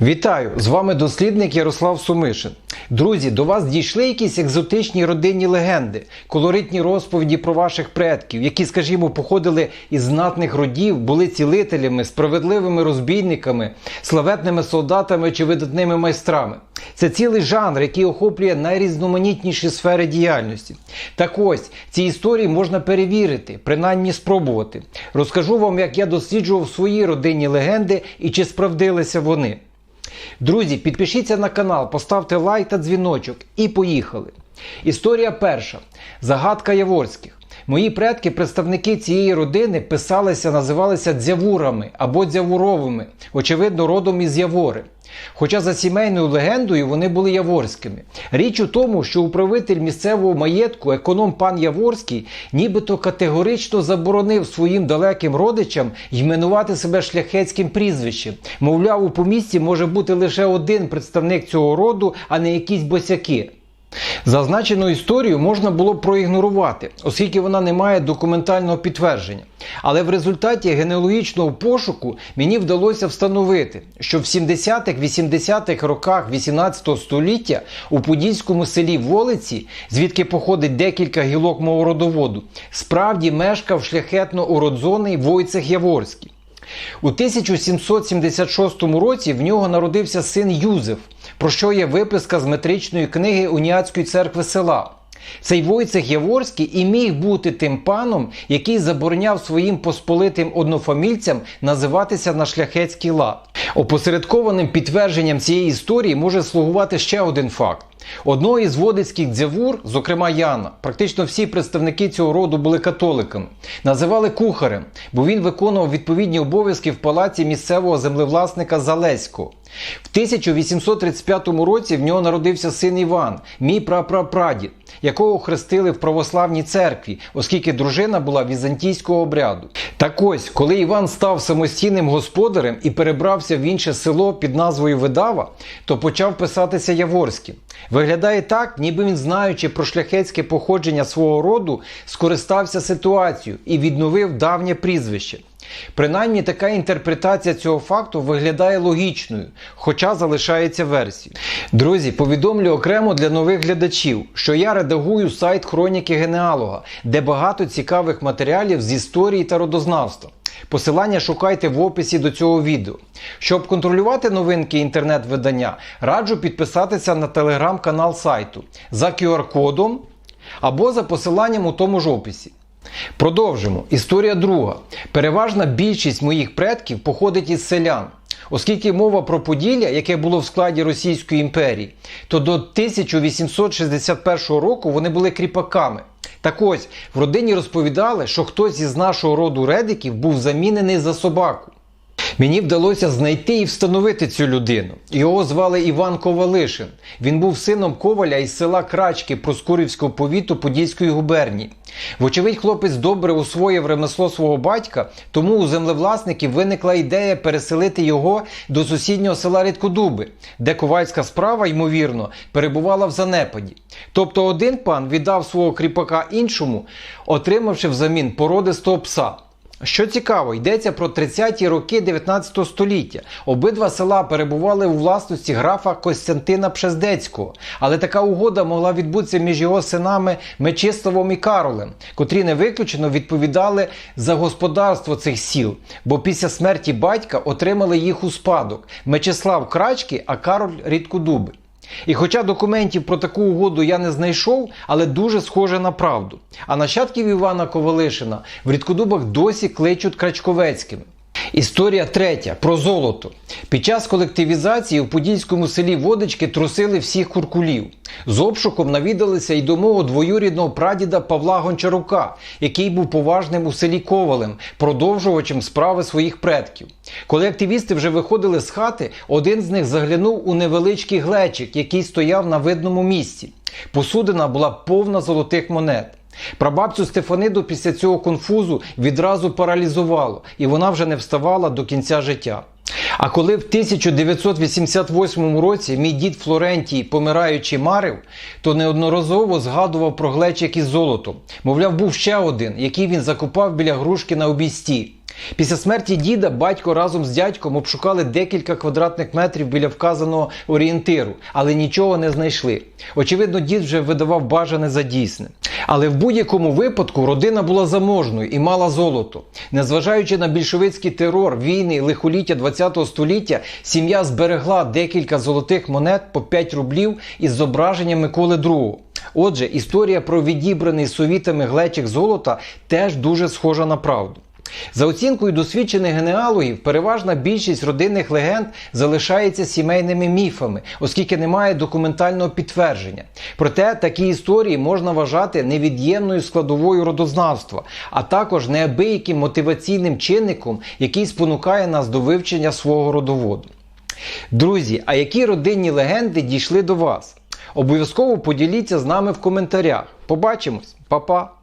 Вітаю! З вами дослідник Ярослав Сумишин. Друзі, до вас дійшли якісь екзотичні родинні легенди, колоритні розповіді про ваших предків, які, скажімо, походили із знатних родів, були цілителями, справедливими розбійниками, славетними солдатами чи видатними майстрами. Це цілий жанр, який охоплює найрізноманітніші сфери діяльності. Так ось ці історії можна перевірити, принаймні спробувати. Розкажу вам, як я досліджував свої родинні легенди і чи справдилися вони. Друзі, підпишіться на канал, поставте лайк та дзвіночок і поїхали. Історія перша. Загадка Яворських. Мої предки, представники цієї родини, писалися, називалися дзявурами або дзявуровими, очевидно, родом із Явори. Хоча за сімейною легендою вони були яворськими. Річ у тому, що управитель місцевого маєтку, економ пан Яворський, нібито категорично заборонив своїм далеким родичам іменувати себе шляхетським прізвищем. Мовляв, у помісті може бути лише один представник цього роду, а не якісь босяки. Зазначену історію можна було проігнорувати, оскільки вона не має документального підтвердження. Але в результаті генеалогічного пошуку мені вдалося встановити, що в 70-х-80-х роках 18 століття у подільському селі Волиці, звідки походить декілька гілок мого родоводу, справді мешкав шляхетно уродзоний Войцех Яворський. У 1776 році в нього народився син Юзеф, про що є виписка з метричної книги Уніатської церкви села. Цей Войцех Яворський і міг бути тим паном, який забороняв своїм посполитим однофамільцям називатися на шляхетський лад. Опосередкованим підтвердженням цієї історії може слугувати ще один факт. Одного із водицьких дзявур, зокрема Яна, практично всі представники цього роду були католиками, називали кухарем, бо він виконував відповідні обов'язки в палаці місцевого землевласника Залеського. В 1835 році в нього народився син Іван, мій прапрапрадід, якого хрестили в православній церкві, оскільки дружина була візантійського обряду. Так ось, коли Іван став самостійним господарем і перебрався в інше село під назвою Видава, то почав писатися Яворським. Виглядає так, ніби він, знаючи про шляхетське походження свого роду, скористався ситуацією і відновив давнє прізвище. Принаймні така інтерпретація цього факту виглядає логічною, хоча залишається версією. Друзі, повідомлю окремо для нових глядачів, що я редагую сайт Хроніки Генеалога, де багато цікавих матеріалів з історії та родознавства. Посилання шукайте в описі до цього відео. Щоб контролювати новинки інтернет-видання, раджу підписатися на телеграм-канал сайту за QR-кодом або за посиланням у тому ж описі. Продовжимо. Історія друга. Переважна більшість моїх предків походить із селян. Оскільки мова про Поділля, яке було в складі Російської імперії, то до 1861 року вони були кріпаками. Так ось в родині розповідали, що хтось із нашого роду редиків був замінений за собаку. Мені вдалося знайти і встановити цю людину. Його звали Іван Ковалишин. Він був сином коваля із села Крачки Проскурівського повіту Подільської губернії. Вочевидь, хлопець добре усвоїв ремесло свого батька, тому у землевласників виникла ідея переселити його до сусіднього села Рідкодуби, де ковальська справа, ймовірно, перебувала в занепаді. Тобто один пан віддав свого кріпака іншому, отримавши взамін породистого пса. Що цікаво, йдеться про 30-ті роки 19 століття. Обидва села перебували у власності графа Костянтина Пшездецького, але така угода могла відбутися між його синами Мечиславом і Каролем, котрі не виключено відповідали за господарство цих сіл, бо після смерті батька отримали їх у спадок Мечислав Крачки, а Кароль Рідкодуби. І хоча документів про таку угоду я не знайшов, але дуже схоже на правду. А нащадків Івана Ковалишина в Рідкодубах досі кличуть Крачковецькими. Історія третя про золото. Під час колективізації у подільському селі Водички трусили всіх куркулів. З обшуком навідалися й до мого двоюрідного прадіда Павла Гончарука, який був поважним у селі Ковалем, продовжувачем справи своїх предків. Коли активісти вже виходили з хати, один з них заглянув у невеличкий глечик, який стояв на видному місці. Посудина була повна золотих монет. Прабабцю Стефаниду після цього конфузу відразу паралізувало, і вона вже не вставала до кінця життя. А коли в 1988 році мій дід Флорентій, помираючи, марив, то неодноразово згадував про глечик із золотом. Мовляв, був ще один, який він закупав біля грушки на обійсті. Після смерті діда батько разом з дядьком обшукали декілька квадратних метрів біля вказаного орієнтиру, але нічого не знайшли. Очевидно, дід вже видавав бажане за дійсне. Але в будь-якому випадку родина була заможною і мала золото. Незважаючи на більшовицький терор, війни і лихоліття ХХ століття, сім'я зберегла декілька золотих монет по 5 рублів із зображенням Миколи II. Отже, історія про відібраний совітами глечик золота теж дуже схожа на правду. За оцінкою досвідчених генеалогів, переважна більшість родинних легенд залишається сімейними міфами, оскільки немає документального підтвердження. Проте такі історії можна вважати невід'ємною складовою родознавства, а також неабияким мотиваційним чинником, який спонукає нас до вивчення свого родоводу. Друзі, а які родинні легенди дійшли до вас? Обов'язково поділіться з нами в коментарях. Побачимось, Па-па!